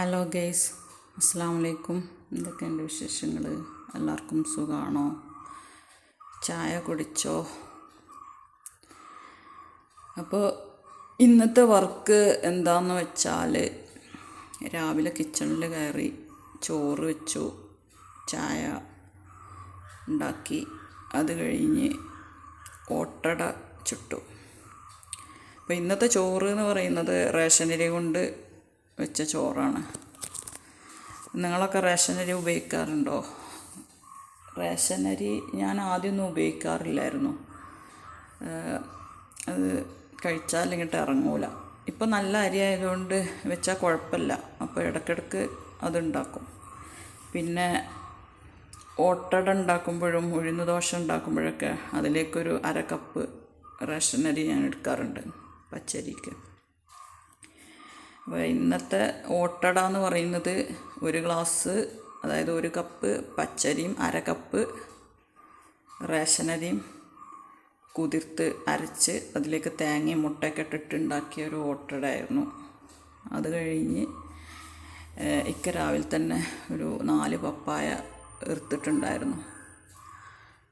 Hello guys അസ്സാം വലൈക്കും എന്തൊക്കെയുണ്ട് വിശേഷങ്ങൾ എല്ലാവർക്കും സുഖമാണോ ചായ കുടിച്ചോ? അപ്പോൾ ഇന്നത്തെ വർക്ക് എന്താന്ന് വെച്ചാൽ രാവിലെ കിച്ചണിൽ കയറി ചോറ് വെച്ചു ചായ ഉണ്ടാക്കി അത് കഴിഞ്ഞ് ഓട്ടട ചുട്ടു. അപ്പോൾ ഇന്നത്തെ ചോറ് എന്ന് പറയുന്നത് റേഷനരി കൊണ്ട് വെച്ച ചോറാണ്. നിങ്ങളൊക്കെ റേഷനരി ഉപയോഗിക്കാറുണ്ടോ? റേഷനരി ഞാൻ ആദ്യമൊന്നും ഉപയോഗിക്കാറില്ലായിരുന്നു. അത് കഴിച്ചാൽ ഇങ്ങോട്ട് ഇറങ്ങൂല. ഇപ്പം നല്ല അരി ആയതുകൊണ്ട് വെച്ചാൽ കുഴപ്പമില്ല. അപ്പോൾ ഇടയ്ക്കിടയ്ക്ക് അതുണ്ടാക്കും. പിന്നെ ഓട്ടട ഉണ്ടാക്കുമ്പോഴും ഉഴുന്ന് ദോശ ഉണ്ടാക്കുമ്പോഴൊക്കെ അതിലേക്കൊരു അര കപ്പ് റേഷനരി ഞാൻ എടുക്കാറുണ്ട് പച്ചരിക്ക്. ഇന്നത്തെ ഓട്ടട എന്ന് പറയുന്നത് ഒരു ഗ്ലാസ് അതായത് ഒരു കപ്പ് പച്ചരിയും അര കപ്പ് റേഷനരിയും കുതിർത്ത് അരച്ച് അതിലേക്ക് തേങ്ങയും മുട്ടയൊക്കെ ഇട്ടിട്ട് ഉണ്ടാക്കിയ ഒരു ഓട്ടടയായിരുന്നു അത് കഴിഞ്ഞ് ഇക്ക രാവിലെ തന്നെ ഒരു നാല് പപ്പായ എടുത്തിട്ടുണ്ടായിരുന്നു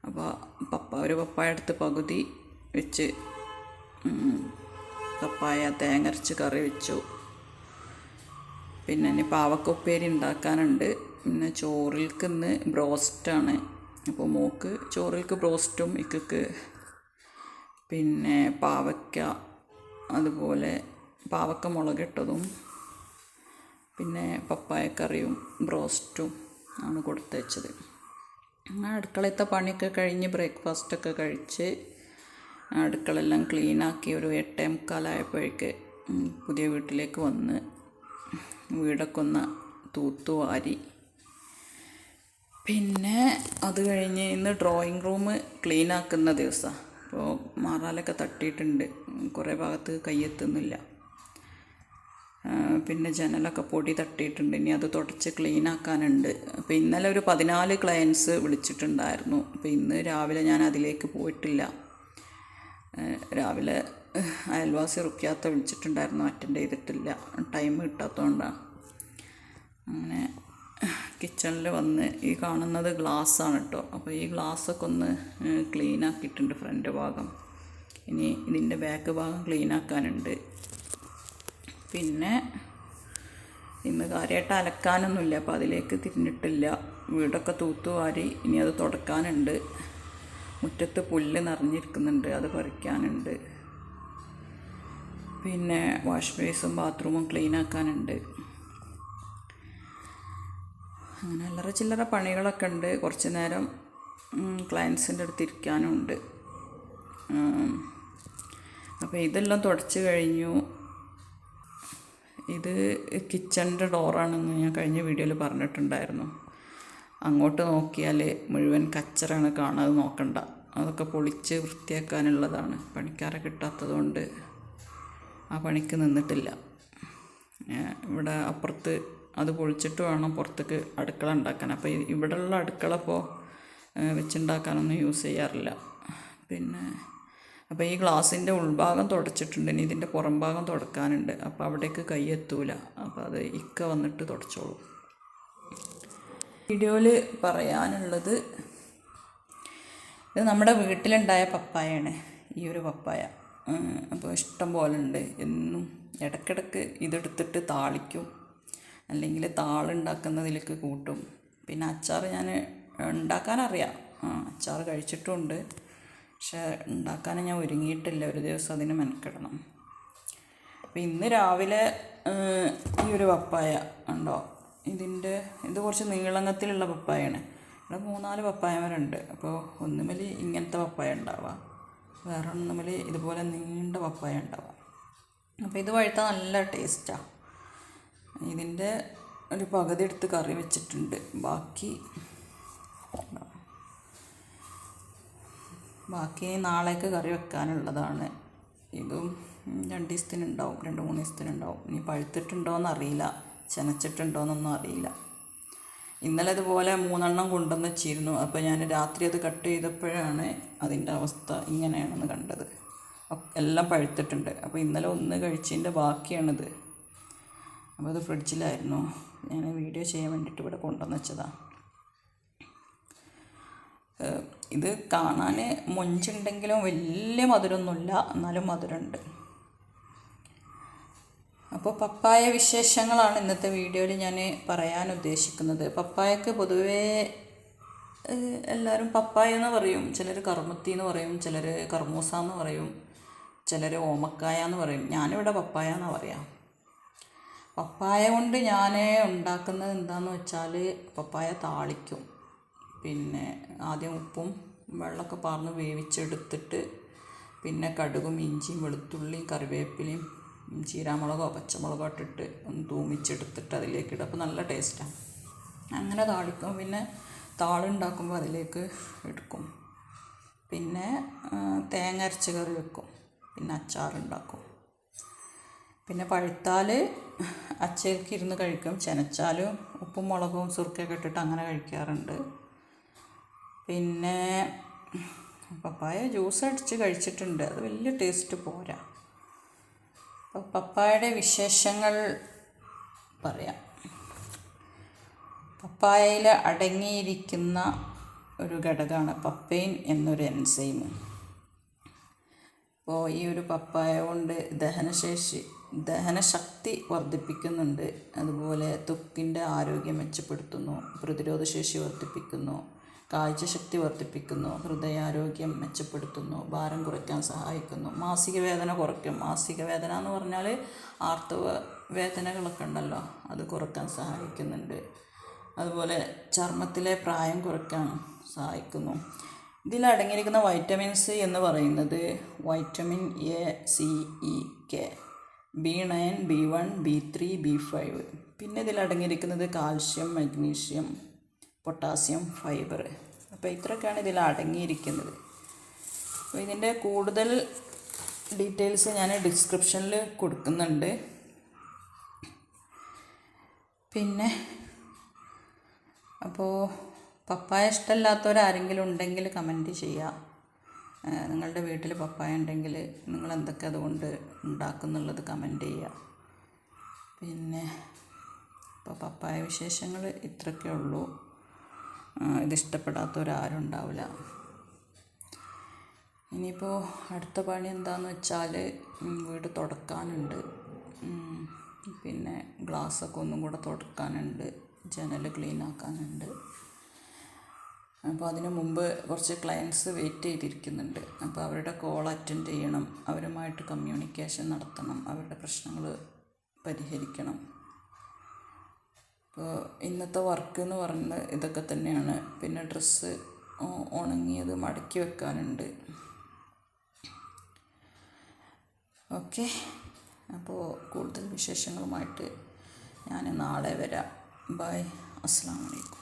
അപ്പോൾ പപ്പ ഒരു പപ്പായ എടുത്ത് പകുതി വെച്ച് പപ്പായ തേങ്ങ അരച്ച് കറി വെച്ചു. പിന്നെ ഇനി പാവക്കുപ്പേരി ഉണ്ടാക്കാനുണ്ട്. പിന്നെ ചോറിൽക്ക് ഇന്ന് ബ്രോസ്റ്റാണ്. അപ്പോൾ മോക്ക് ചോറിൽക്ക് ബ്രോസ്റ്റും ഇക്കക്ക് പിന്നെ പാവയ്ക്ക അതുപോലെ പാവക്ക മുളകിട്ടതും പിന്നെ പപ്പായക്കറിയും ബ്രോസ്റ്റും ആണ് കൊടുത്തയച്ചത്. അങ്ങനെ അടുക്കളത്തെ പണിയൊക്കെ കഴിഞ്ഞ് ബ്രേക്ക്ഫാസ്റ്റൊക്കെ കഴിച്ച് അടുക്കളെല്ലാം ക്ലീനാക്കി ഒരു എട്ടേ മുക്കാലായപ്പോഴേക്ക് പുതിയ വീട്ടിലേക്ക് വന്ന് വീടൊക്കെ ഒന്ന് തൂത്തു വാരി. പിന്നെ അത് കഴിഞ്ഞ് ഇന്ന് ഡ്രോയിങ് റൂം ക്ലീൻ ആക്കുന്ന ദിവസമാണ് അപ്പോൾ മാറാലൊക്കെ തട്ടിയിട്ടുണ്ട്. കുറേ ഭാഗത്ത് കയ്യെത്തുന്നില്ല. പിന്നെ ജനലൊക്കെ പൊടി തട്ടിയിട്ടുണ്ട്. ഇനി അത് തുടച്ച് ക്ലീൻ ആക്കാനുണ്ട്. അപ്പോൾ ഇന്നലെ ഒരു പതിനാല് ക്ലയൻസ് വിളിച്ചിട്ടുണ്ടായിരുന്നു. അപ്പോൾ ഇന്ന് രാവിലെ ഞാൻ അതിലേക്ക് പോയിട്ടില്ല. രാവിലെ അയൽവാസി റുക്കിയാത്ത വിളിച്ചിട്ടുണ്ടായിരുന്നു. അറ്റൻഡ് ചെയ്തിട്ടില്ല. ടൈം കിട്ടാത്തതുകൊണ്ടാണ് അങ്ങനെ കിച്ചണിൽ വന്ന് ഈ കാണുന്നത് ഗ്ലാസ്സാണ് കേട്ടോ അപ്പോൾ ഈ ഗ്ലാസ്സൊക്കെ ഒന്ന് ക്ലീൻ ആക്കിയിട്ടുണ്ട് ഫ്രണ്ട് ഭാഗം. ഇനി ഇതിന്റെ ബാക്ക് ഭാഗം ക്ലീൻ ആക്കാനുണ്ട് പിന്നെ ഇന്ന് കാര്യമായിട്ട് അലക്കാനൊന്നുമില്ല. അപ്പോൾ അതിലേക്ക് തിരിഞ്ഞിട്ടില്ല. വീടൊക്കെ തൂത്തുവാരി ഇനി അത് തുടക്കാനുണ്ട്. മുറ്റത്ത് പുല്ല് നിറഞ്ഞിരിക്കുന്നുണ്ട്. അത് പറിക്കാനുണ്ട്. പിന്നെ വാഷ് ബേസും ബാത്റൂമും ക്ലീൻ ആക്കാനുണ്ട് അങ്ങനെ അല്ലറ ചില്ലറ പണികളൊക്കെ ഉണ്ട് കുറച്ച് നേരം ക്ലയൻസിന്റെ അടുത്ത് ഇരിക്കാനും ഉണ്ട് അപ്പോൾ ഇതെല്ലാം തുടച്ച് കഴിഞ്ഞു. ഇത് കിച്ചണിന്റെ ഡോറാണെന്ന് ഞാൻ കഴിഞ്ഞ വീഡിയോയിൽ പറഞ്ഞിട്ടുണ്ടായിരുന്നു. അങ്ങോട്ട് നോക്കിയാൽ മുഴുവൻ കച്ചറാണ് കാണാതെ നോക്കണ്ട. അതൊക്കെ പൊളിച്ച് വൃത്തിയാക്കാനുള്ളതാണ്. പണിക്കാരെ കിട്ടാത്തതുകൊണ്ട് ആ പണിക്ക് നിന്നിട്ടില്ല. ഇവിടെ അപ്പുറത്ത് അത് പൊളിച്ചിട്ട് വേണം പുറത്തേക്ക് അടുക്കള ഉണ്ടാക്കാൻ. അപ്പോൾ ഇവിടെയുള്ള അടുക്കള ഇപ്പോൾ വെച്ചുണ്ടാക്കാനൊന്നും യൂസ് ചെയ്യാറില്ല. പിന്നെ അപ്പോൾ ഈ ഗ്ലാസിന്റെ ഉൾഭാഗം തുടച്ചിട്ടുണ്ട്. ഇനി ഇതിന്റെ പുറം ഭാഗം തുടക്കാനുണ്ട്. അപ്പോൾ അവിടേക്ക് കൈ എത്തൂല. അപ്പോൾ അത് ഇക്ക വന്നിട്ട് തുടച്ചോളൂ. വീഡിയോയിൽ പറയാനുള്ളത് ഇത് നമ്മുടെ വീട്ടിലുണ്ടായ പപ്പായാണ്. ഈ ഒരു പപ്പായ. അപ്പോൾ ഇഷ്ടം പോലെ ഉണ്ട്. എന്നും ഇടയ്ക്കിടയ്ക്ക് ഇതെടുത്തിട്ട് താളിക്കും. അല്ലെങ്കിൽ താളുണ്ടാക്കുന്നതിലേക്ക് കൂട്ടും. പിന്നെ അച്ചാർ ഞാൻ ഉണ്ടാക്കാനറിയാം. അച്ചാർ കഴിച്ചിട്ടുമുണ്ട് പക്ഷെ ഉണ്ടാക്കാൻ ഞാൻ ഒരുങ്ങിയിട്ടില്ല. ഒരു ദിവസം അതിന് മെനക്കെടണം. അപ്പം ഇന്ന് രാവിലെ ഈ ഒരു പപ്പായ ഉണ്ടോ? ഇതിന്റെ ഇത് കുറച്ച് നീളങ്ങത്തിലുള്ള പപ്പായാണ്. ഇവിടെ മൂന്നാൽ പപ്പായമാരുണ്ട്. അപ്പോൾ ഒന്നുമേൽ ഇങ്ങനത്തെ പപ്പായ ഉണ്ടാവുക വേറെ ഒന്നുമേൽ ഇതുപോലെ നീണ്ട പപ്പായ ഉണ്ടാവുക അപ്പോൾ ഇത് വഴുത്താൽ നല്ല ടേസ്റ്റാണ് ഇതിന്റെ ഒരു പകുതി എടുത്ത് കറി വെച്ചിട്ടുണ്ട്. ബാക്കി ബാക്കി നാളേക്ക് കറി വെക്കാനുള്ളതാണ്. ഇതും രണ്ട് ദിവസത്തിനുണ്ടാവും രണ്ട് മൂന്ന് ദിവസത്തിനുണ്ടാവും. ഇനി പഴുത്തിട്ടുണ്ടോയെന്ന് അറിയില്ല. ചെനച്ചിട്ടുണ്ടോയെന്നൊന്നും അറിയില്ല. ഇന്നലെ ഇതുപോലെ മൂന്നെണ്ണം കൊണ്ടുവന്ന് വെച്ചിരുന്നു. അപ്പോൾ ഞാൻ രാത്രി അത് കട്ട് ചെയ്തപ്പോഴാണ് അതിന്റെ അവസ്ഥ ഇങ്ങനെയാണെന്ന് കണ്ടത്. എല്ലാം പഴുത്തിട്ടുണ്ട്. അപ്പോൾ ഇന്നലെ ഒന്ന് കഴിച്ചതിന്റെ ബാക്കിയാണിത്. അപ്പോൾ അത് ഫ്രിഡ്ജിലായിരുന്നു. ഞാൻ വീഡിയോ ചെയ്യാൻ വേണ്ടിയിട്ട് ഇവിടെ കൊണ്ടുവന്ന് വെച്ചതാണ് ഇത് കാണാൻ മൊഞ്ചുണ്ടെങ്കിലും വലിയ മധുരമൊന്നുമില്ല. എന്നാലും മധുരമുണ്ട്. അപ്പോൾ പപ്പായ വിശേഷങ്ങളാണ് ഇന്നത്തെ വീഡിയോയിൽ ഞാൻ പറയാൻ ഉദ്ദേശിക്കുന്നത്. പപ്പായക്ക് പൊതുവേ എല്ലാവരും പപ്പായ എന്ന് പറയും. ചിലർ കറുമത്തി എന്ന് പറയും. ചിലർ കർമൂസ എന്ന് പറയും. ചിലർ ഓമക്കായ എന്ന് പറയും. ഞാനിവിടെ പപ്പായ എന്നാണ് പറയാം. പപ്പായ കൊണ്ട് ഞാൻ ഉണ്ടാക്കുന്നത് എന്താണെന്ന് വെച്ചാൽ പപ്പായ താളിക്കും. പിന്നെ ആദ്യം ഉപ്പും വെള്ളമൊക്കെ പാർന്ന് വേവിച്ചെടുത്തിട്ട് പിന്നെ കടുകും ഇഞ്ചിയും വെളുത്തുള്ളിയും കറിവേപ്പിലയും ചീരാമുളകോ പച്ചമുളകോ ഇട്ടിട്ട് ഒന്ന് തൂമിച്ചെടുത്തിട്ട് അതിലേക്ക് ഇടും. അപ്പോൾ നല്ല ടേസ്റ്റാണ് അങ്ങനെ താളിക്കും. പിന്നെ താളുണ്ടാക്കുമ്പോൾ അതിലേക്ക് എടുക്കും. പിന്നെ തേങ്ങ അരച്ച് കറി വെക്കും. പിന്നെ അച്ചാറുണ്ടാക്കും. പിന്നെ പഴുത്താൽ അച്ചേൽക്ക് ഇരുന്ന് കഴിക്കും. ചെനച്ചാലും ഉപ്പും മുളകും സുർക്കയൊക്കെ ഇട്ടിട്ട് അങ്ങനെ കഴിക്കാറുണ്ട്. പിന്നെ പപ്പായ ജ്യൂസ് അടിച്ച് കഴിച്ചിട്ടുണ്ട്. അത് വലിയ ടേസ്റ്റ് പോരാ. അപ്പോൾ പപ്പായയുടെ വിശേഷങ്ങൾ പറയാം. പപ്പായയിൽ അടങ്ങിയിരിക്കുന്ന ഒരു ഘടകമാണ് പപ്പൈൻ എന്നൊരു എൻസൈം അപ്പോൾ ഈ ഒരു പപ്പായ കൊണ്ട് ദഹനശേഷി ദഹനശക്തി വർദ്ധിപ്പിക്കുന്നുണ്ട്. അതുപോലെ ത്വക്കിന്റെ ആരോഗ്യം മെച്ചപ്പെടുത്തുന്നു പ്രതിരോധശേഷി വർദ്ധിപ്പിക്കുന്നു കാഴ്ചശക്തി വർദ്ധിപ്പിക്കുന്നു ഹൃദയാരോഗ്യം മെച്ചപ്പെടുത്തുന്നു ഭാരം കുറയ്ക്കാൻ സഹായിക്കുന്നു. മാസിക വേദന കുറയ്ക്കും. മാസിക വേദന എന്ന് പറഞ്ഞാൽ ആർത്തവ വേദനകളൊക്കെ ഉണ്ടല്ലോ അത് കുറയ്ക്കാൻ സഹായിക്കുന്നുണ്ട്. അതുപോലെ ചർമ്മത്തിലെ പ്രായം കുറയ്ക്കാൻ സഹായിക്കുന്നു. ഇതിലടങ്ങിയിരിക്കുന്ന വൈറ്റമിൻസ് എന്ന് പറയുന്നത് vitamin A C E K. B nine B one B three B five. പിന്നെ ഇതിൽ അടങ്ങിയിരിക്കുന്നത് കാൽഷ്യം മഗ്നീഷ്യം പൊട്ടാസ്യം ഫൈബർ. അപ്പോൾ ഇത്രയൊക്കെയാണ് ഇതിൽ അടങ്ങിയിരിക്കുന്നത്. അപ്പോൾ ഇതിന്റെ കൂടുതൽ ഡീറ്റെയിൽസ് ഞാൻ ഡിസ്ക്രിപ്ഷനിൽ കൊടുക്കുന്നുണ്ട്. പിന്നെ അപ്പോൾ പപ്പായ ഇഷ്ടമല്ലാത്തവരാരെങ്കിലും ഉണ്ടെങ്കിൽ കമന്റ് ചെയ്യുക. നിങ്ങളുടെ വീട്ടിൽ പപ്പായ ഉണ്ടെങ്കിൽ നിങ്ങൾ എന്തൊക്കെ അതുകൊണ്ട് ഉണ്ടാക്കുന്നുള്ളത് കമന്റ് ചെയ്യുക പിന്നെ ഇപ്പോൾ പപ്പായ വിശേഷങ്ങൾ ഇത്രയൊക്കെ ഉള്ളൂ. ഇതിഷ്ടപ്പെടാത്തവരാരും ഉണ്ടാവില്ല ഇനിയിപ്പോൾ അടുത്ത പണി എന്താണെന്ന് വെച്ചാൽ വീട് തുടക്കാനുണ്ട്. പിന്നെ ഗ്ലാസ്സൊക്കെ ഒന്നും കൂടെ തുടക്കാനുണ്ട്. ജനൽ ക്ലീൻ ആക്കാനുണ്ട്. അപ്പോൾ അതിനു മുമ്പ് കുറച്ച് ക്ലയൻസ് വെയിറ്റ് ചെയ്തിരിക്കുന്നുണ്ട്. അപ്പോൾ അവരുടെ കോൾ അറ്റൻഡ് ചെയ്യണം അവരുമായിട്ട് കമ്മ്യൂണിക്കേഷൻ നടത്തണം അവരുടെ പ്രശ്നങ്ങൾ പരിഹരിക്കണം. അപ്പോൾ ഇന്നത്തെ വർക്ക് എന്ന് പറയുന്നത് ഇതൊക്കെ തന്നെയാണ്. പിന്നെ ഡ്രസ്സ് ഉണങ്ങിയത് മടക്കി വെക്കാനുണ്ട്. ഓക്കെ. അപ്പോൾ കൂടുതൽ വിശേഷങ്ങളുമായിട്ട് ഞാൻ നാളെ വരാം. ബൈ. അസ്സാം വലൈക്കും